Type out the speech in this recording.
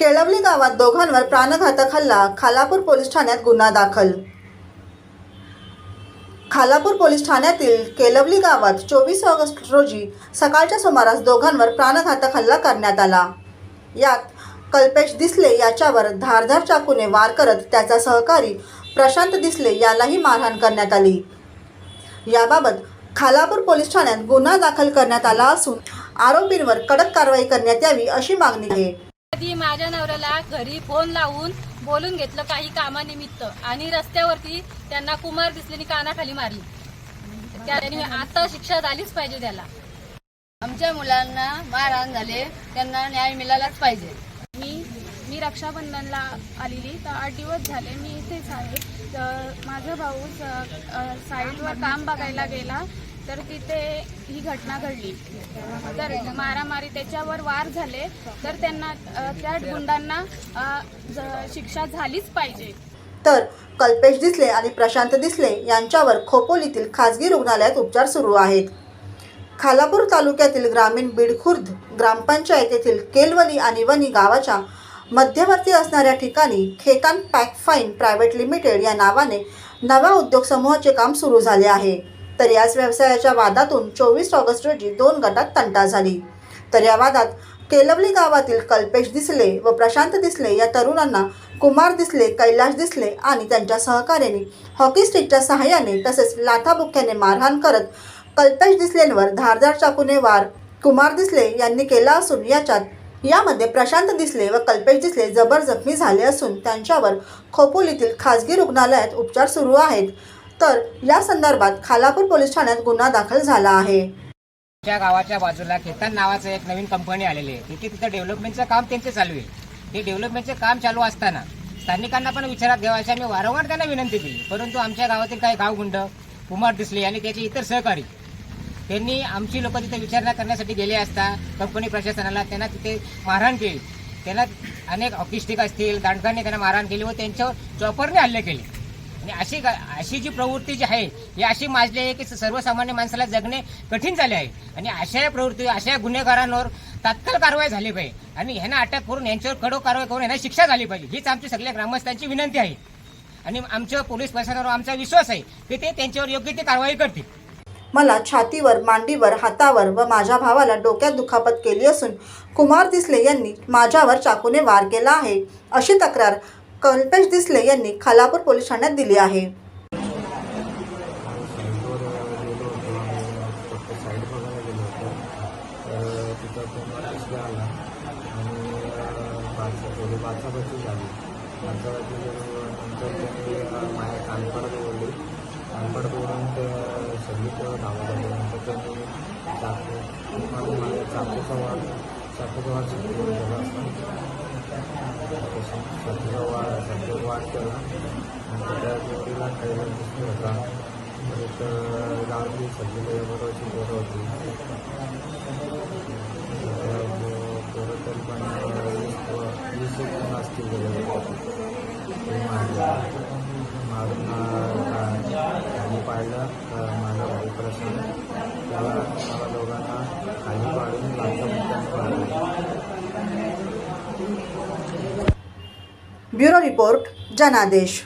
केळवली गावात दोघांवर प्राणघातक हल्ला खालापूर पोलीस ठाण्यात गुन्हा दाखल. खालापूर पोलीस ठाण्यातील केलवली गावात चोवीस ऑगस्ट रोजी सकाळच्या सुमारास दोघांवर प्राणघातक हल्ला करण्यात आला. यात कल्पेश दिसले याच्यावर धारधार चाकूने वार करत त्याचा सहकारी प्रशांत दिसले यालाही मारहाण करण्यात आली. याबाबत खालापूर पोलीस ठाण्यात गुन्हा दाखल करण्यात आला असून आरोपींवर कडक कारवाई करण्यात यावी अशी मागणी आहे. आधी माझ्या नवऱ्याला घरी फोन लावून बोलून घेतलं काही कामानिमित्त. आणि रस्त्यावरती त्यांना कुमार दिसलेनी कानाखाली मारली. त्याने आता शिक्षा झालीच पाहिजे त्याला. आमच्या मुलांना मारहाण झाले त्यांना न्याय मिळालाच पाहिजे. मी मी रक्षाबंधनला आलेली तर आठ दिवस झाले मी इथेच आहे. माझा भाऊ साईडवर काम बघायला गेला तर तिथे ही घटना घडली. तर मारामारी त्याच्यावर वार झाले तर त्यांना त्या गुंडांना ज- शिक्षा झालीच पाहिजे. तर कल्पेश दिसले आणि प्रशांत दिसले यांच्यावर खोपोलीतील खासगी रुग्णालयात उपचार सुरू आहेत. खालापूर तालुक्यातील ग्रामीण बीडखुर्द ग्रामपंचायत येथील केलवनी आणि वनी गावाच्या मध्यवर्ती असणाऱ्या ठिकाणी Khetan pack fine private limited या नावाने नव्या उद्योग समूहाचे काम सुरू झाले आहे. तर याच व्यवसायाच्या वादातून चोवीस ऑगस्ट रोजी दोन गटात तंटा झाली. तर या वादात केलवली गावातील कल्पेश दिसले व प्रशांत दिसले या तरुणांना कुमार दिसले कैलाश दिसले आणि त्यांच्या सहकार्याने हॉकी स्टिकच्या सहाय्याने तसेच लाथाबुक्क्याने मारहाण करत कल्पेश दिसलेंवर धारदार चाकूने वार. कुमार दिसले यांनी केला असून याच्यात यामध्ये प्रशांत दिसले व कल्पेश दिसले जबर जखमी झाले असून त्यांच्यावर खोपोलीतील खासगी रुग्णालयात उपचार सुरू आहेत. तर या संदर्भात खालापूर पोलीस ठाण्यात गुन्हा दाखल झाला आहे. त्या गावाच्या बाजूला खेतान नावाचं एक नवीन कंपनी आलेली आहे. तिथे तिथं डेव्हलपमेंटचं काम त्यांचे चालू आहे. ते डेव्हलपमेंटचे काम चालू असताना स्थानिकांना पण विचारात घ्यावायची आम्ही वारंवार त्यांना विनंती केली. परंतु आमच्या गावातील काही गावगुंड कुमार दिसले आणि त्याचे इतर सहकारी त्यांनी आमची लोक तिथे विचारणा करण्यासाठी गेले असता कंपनी प्रशासनाला त्यांना तिथे मारहाण केली. त्यांना अनेक हॉकी असतील दांडकांनी त्यांना मारहाण केली व त्यांच्यावर चॉपरने हल्ले केले. आणि अशी अशी जी प्रवृत्ती जी आहे ही अशी माजली आहे की सर्वसामान्य माणसाला जगणे कठीण झाले आहे. आणि अशा प्रवृत्ती अशा गुन्हेगारांवर तात्काळ कारवाई झाली पाहिजे. आणि ह्यांना अटक करून यांच्यावर कडक कारवाई करून यांना शिक्षा झाली पाहिजे. हीच आमची सगळ्या ग्रामस्थांची विनंती आहे. आणि आमच्या पोलीस प्रशासनावर आमचा विश्वास आहे की ते त्यांच्यावर योग्य ती कारवाई करतील. मला छातीवर मांडीवर हातावर व माझ्या भावाला डोक्यात दुखापत केली असून कुमार दिसले यांनी माझ्यावर चाकूने वार केला आहे अशी तक्रार कल्पेश दिसले यांनी खालापूर पोलीस ठाण्यात दिली आहे. आणि बाचा थोडी झाल्यानंतर झाली बाचाबाची नंतर त्यांनी माझ्या चाकू मला चाकूचा वाढ चाकूचा वाढ सुरू झाला चाकूचा वाढ चाकूचा केला. नंतर त्या व्यक्तीला खायला दिसला होता. एक गावची सगळी बरोबरची पोरं होती. खाली पाडलं तर माझा भाऊ प्रश्न त्याला मला दोघांना खाली पाडून लागलं मुद्द्याने ब्युरो रिपोर्ट जनादेश